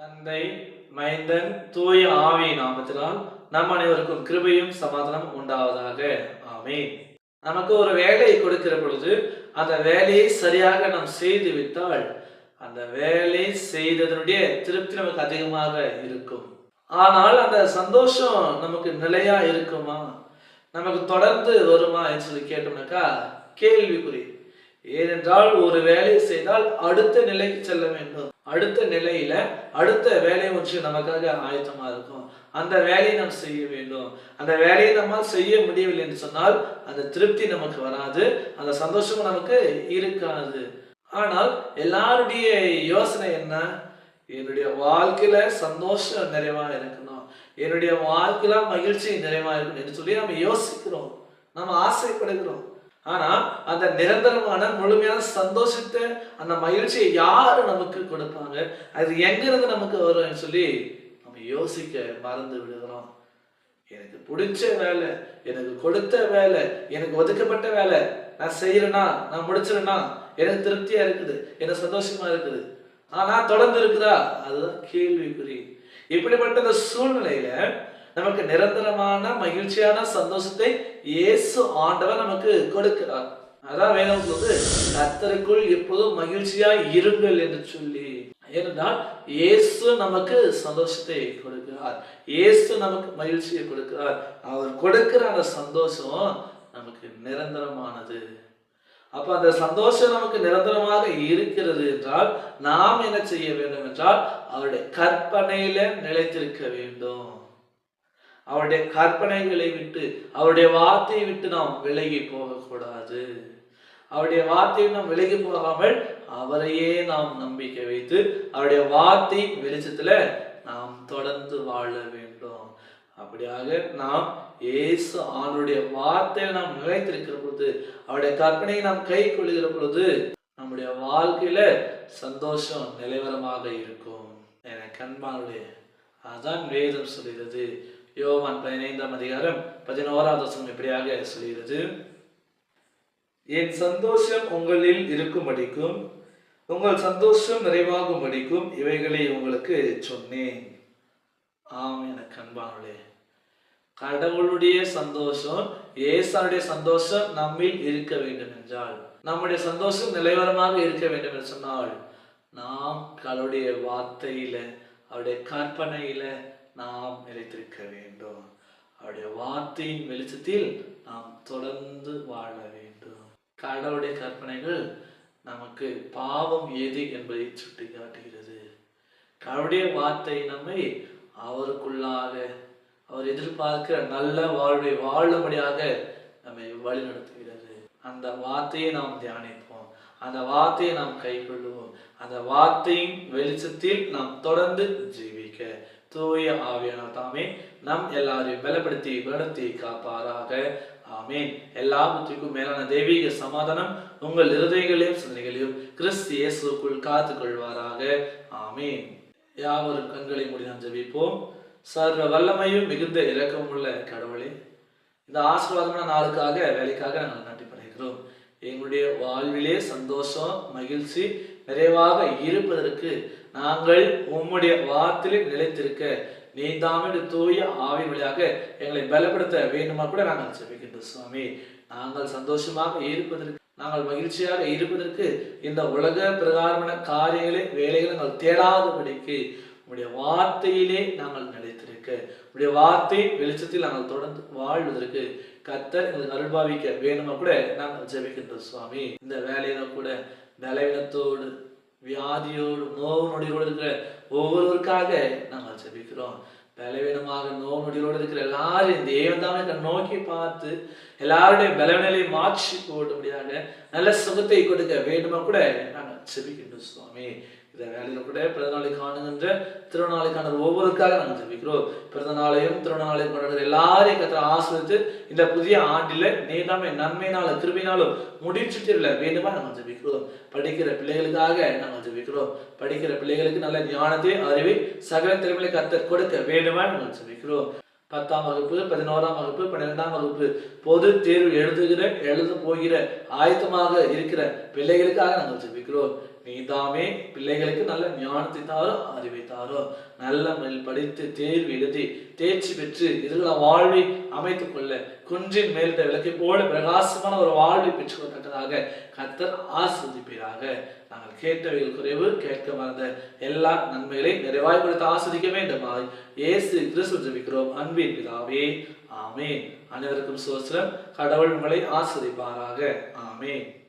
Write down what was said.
தந்தை மைந்தன் தூய ஆவி நாமத்தினால் நம் அனைவருக்கும் கிருபையும் சமாதானம் உண்டாவதாக. ஆமென். நமக்கு ஒரு வேலையை கொடுக்கிற பொழுது அந்த வேலையை சரியாக நாம் செய்து விட்டால் அந்த வேலை செய்ததனுடைய திருப்தி நமக்கு அதிகமாக இருக்கும். ஆனால் அந்த சந்தோஷம் நமக்கு நிலையா இருக்குமா? நமக்கு தொடர்ந்து வருமா என்று சொல்லி கேட்டோம்னாக்கா கேள்விக்குறி. ஏனென்றால் ஒரு வேலையை செய்தால் அடுத்த நிலைக்கு செல்ல வேண்டும். அடுத்த நிலையில அடுத்த வேலை ஒன்று நமக்காக ஆயத்தமா இருக்கும். அந்த வேலையை நாம் செய்ய வேண்டும். அந்த வேலையை நம்மால் செய்ய முடியவில்லை என்று சொன்னால் அந்த திருப்தி நமக்கு வராது. அந்த சந்தோஷம் நமக்கு இருக்காது. ஆனால் எல்லாருடைய யோசனை என்ன? என்னுடைய வாழ்க்கையில சந்தோஷம் நிறைவா இருக்கணும். என்னுடைய வாழ்க்கையில மகிழ்ச்சி நிறைவா இருக்கணும் என்று சொல்லி நம்ம யோசிக்கிறோம். நம்ம ஆசைப்படுகிறோம். ஆனா அந்த நிரந்தரமான முழுமையான சந்தோஷத்தை அந்த மகிழ்ச்சியை யாரு நமக்கு கொடுப்பாங்க? அது எங்க இருந்து நமக்கு வரும்னு சொல்லி நம்ம யோசிக்க மறந்து விடுகிறோம். எனக்கு பிடிச்ச வேலை எனக்கு கொடுத்த வேலை எனக்கு ஒதுக்கப்பட்ட வேலை நான் செய்யறேன்னா நான் முடிச்சிருன்னா எனக்கு திருப்தியா இருக்குது எனக்கு சந்தோஷமா இருக்குது. ஆனா தொடர்ந்து இருக்குதா? அதுதான் கேள்விக்குறி. இப்படிப்பட்ட இந்த சூழ்நிலையில நமக்கு நிரந்தரமான மகிழ்ச்சியான சந்தோஷத்தை இயேசு ஆண்டவர் நமக்கு கொடுக்கிறார். அதான் வேணும் போது கர்த்தருக்குள் எப்போதும் மகிழ்ச்சியா இருங்கள் என்று சொல்லி. ஏனென்றால் இயேசு நமக்கு சந்தோஷத்தை கொடுக்கிறார். இயேசு நமக்கு மகிழ்ச்சியை கொடுக்கிறார். அவர் கொடுக்கிற அந்த சந்தோஷம் நமக்கு நிரந்தரமானது. அப்ப அந்த சந்தோஷம் நமக்கு நிரந்தரமாக இருக்கிறது என்றால் நாம் என்ன செய்ய வேண்டும் என்றால் அவருடைய கற்பனையில நிலைத்திருக்க வேண்டும். அவருடைய கற்பனைகளை விட்டு அவருடைய வார்த்தையை விட்டு நாம் விலகி போகக்கூடாது. அவருடைய வார்த்தையை நாம் விலகி போகாமல் அவரையே நாம் நம்பிக்கை வைத்து அவருடைய வார்த்தை வெளிச்சத்துல நாம் தொடர்ந்து வாழ வேண்டும். அப்படியாக நாம் இயேசு அவனுடைய வார்த்தையை நாம் நிலைத்திருக்கிற பொழுது அவருடைய கற்பனையை நாம் கை கொள்கிற பொழுது நம்முடைய வாழ்க்கையில சந்தோஷம் நிலைவரமாக இருக்கும். என கண்பானுடைய அதான் வேதம் சொல்கிறது. யோவான் பதினைந்தாம் அதிகாரம் பதினோராவது வசனம் இப்படியாக சொல்கிறது. என் சந்தோஷம் உங்களில் இருக்கும்படிக்கும் உங்கள் சந்தோஷம் நிறைவாகும்படிக்கும் இவைகளை உங்களுக்கு சொன்னேன். ஆம் எனக்கு கண்பானுடைய கடவுளுடைய சந்தோஷம் ஏசாருடைய சந்தோஷம் நம்மில் இருக்க வேண்டும் என்றால் நம்முடைய சந்தோஷம் நிலைவரமாக இருக்க வேண்டும் என்று சொன்னால் நாம் கடவுளுடைய வார்த்தையில அவருடைய கற்பனையில நாம் நிலைத்திருக்க வேண்டும். அவருடைய வார்த்தையின் வெளிச்சத்தில் நாம் தொடர்ந்து வாழ வேண்டும். கடவுளுடைய கற்பனைகள் நமக்கு பாவம் எது என்பதை சுட்டி காட்டுகிறது கடவுளுடைய வார்த்தை நம்மை அவருக்குள்ளாக அவர் எதிர்பார்க்கிற நல்ல வாழ்வை வாழும்படியாக நம்மை வழிநடத்துகிறது. அந்த வார்த்தையை நாம் தியானிப்போம். அந்த வார்த்தையை நாம் கைக்கொள்வோம் அந்த வார்த்தையின் வெளிச்சத்தில் நாம் தொடர்ந்து ஜீவிக்க தூய ஆவியான தாமே நம் எல்லாரையும் பலப்படுத்தி பலப்படுத்தி காப்பாராக. ஆமேன். எல்லா புத்திக்கும் மேலான தெய்வீக சமாதானம் உங்கள் இருதயங்களையும் சிந்தனைகளையும் கிறிஸ்து இயேசுக்குள் காத்துக் கொள்வாராக ஆமேன். யாவரும் கண்களை மூடி நாம் சர்வ வல்லமையும் மிகுந்த இரக்கமுள்ள கடவுளே இந்த ஆசீர்வாதமான நாளுக்காக வேலைக்காக நாங்கள் நன்றி படைக்கிறோம். எங்களுடைய வாழ்விலே சந்தோஷம் மகிழ்ச்சி நிறைவாக இருப்பதற்கு நாங்கள் உம்முடைய வார்த்தையில் நிலைத்திருக்க நீதாமிடு தூய ஆவி வழியாக எங்களை பலப்படுத்த வேண்டுமா கூட நாங்கள் ஜெபிக்கின்றோம் சுவாமி. நாங்கள் சந்தோஷமாக இருப்பதற்கு நாங்கள் மகிழ்ச்சியாக இருப்பதற்கு இந்த உலக பிரகாரமான காரியங்களை வேலைகளை நாங்கள் தேடாதபடிக்கு உடைய வார்த்தையிலே நாங்கள் நிலைத்திருக்க உடைய வார்த்தை வெளிச்சத்தில் நாங்கள் தொடர்ந்து வாழ்வதற்கு கத்தர் எங்களுக்கு அருள்பாவிக்க வேணுமா கூட நாங்கள் ஜெபிக்கின்றோம் சுவாமி. இந்த வேலையில கூட பலவீனத்தோடு வியாதியோடு நோவு நொடியோடு இருக்கிற ஒவ்வொருவருக்காக நாங்கள் ஜெபிக்கிறோம். பலவீனமாக நோவு நொடியோடு இருக்கிற எல்லாரையும் தேவன் தாமே நோக்கி பார்த்து எல்லாருடைய பலவீனலை மாற்றி போடும்படியாக நல்ல சுகத்தை கொடுக்க வேண்டுமா கூட நாங்கள் ஜெபிக்கின்றோம் சுவாமி. இந்த வேலையில் கூட பிறந்த நாளை காணுகின்ற திருநாளைக்கான ஒவ்வொருக்காக நாங்கள் ஜெபிக்கிறோம். பிறந்த நாளையும் திருநாளையும் கொண்டாடுற எல்லாரையும் கத்திர ஆசிரித்து இந்த புதிய ஆண்டில நன்மையினாலும் நன்மையினால கிருபினாலும் முடிச்சுட்டில வேண்டுமா நாங்கள் ஜெபிக்கிறோம். படிக்கிற பிள்ளைகளுக்காக நாங்கள் ஜெபிக்கிறோம். படிக்கிற பிள்ளைகளுக்கு நல்ல ஞானத்தை அறிவை சகல திறமையை கத்தர் கொடுக்க வேண்டுமா நாங்கள் ஜெபிக்கிறோம். பத்தாம் வகுப்பு பதினோராம் வகுப்பு பன்னிரெண்டாம் வகுப்பு பொது தேர்வு எழுதுகிற எழுத போகிற ஆயத்தமாக இருக்கிற பிள்ளைகளுக்காக நாங்கள் ஜெபிக்கிறோம். நீதாமே பிள்ளைகளுக்கு நல்ல ஞானத்தை தாரோ அறிவை தாரோ நல்ல முறையில் படித்து தேர்வு எழுதி தேர்ச்சி பெற்று இதுல வாழ்வை அமைத்துக் கொள்ள குன்றின் மேலிட்ட விளக்கை போல பிரகாசமான ஒரு வாழ்வை பெற்றுக்கொள்ளத்தக்கதாக கர்த்தர் ஆஸ்வதிப்பீராக. நாங்கள் கேட்டவைகள் குறைவு கேட்க மறந்த எல்லா நன்மைகளை நிறைவாய் கொடுத்து ஆஸ்வதிக்க வேண்டுமாய் இயேசு கிறிஸ்து ஜபிக்கிறோம். அன்பின் பிதாவே ஆமே அனைவருக்கும் சோஸ்திரம் கடவுள் உங்களை ஆஸ்வதிப்பாராக. ஆமென்.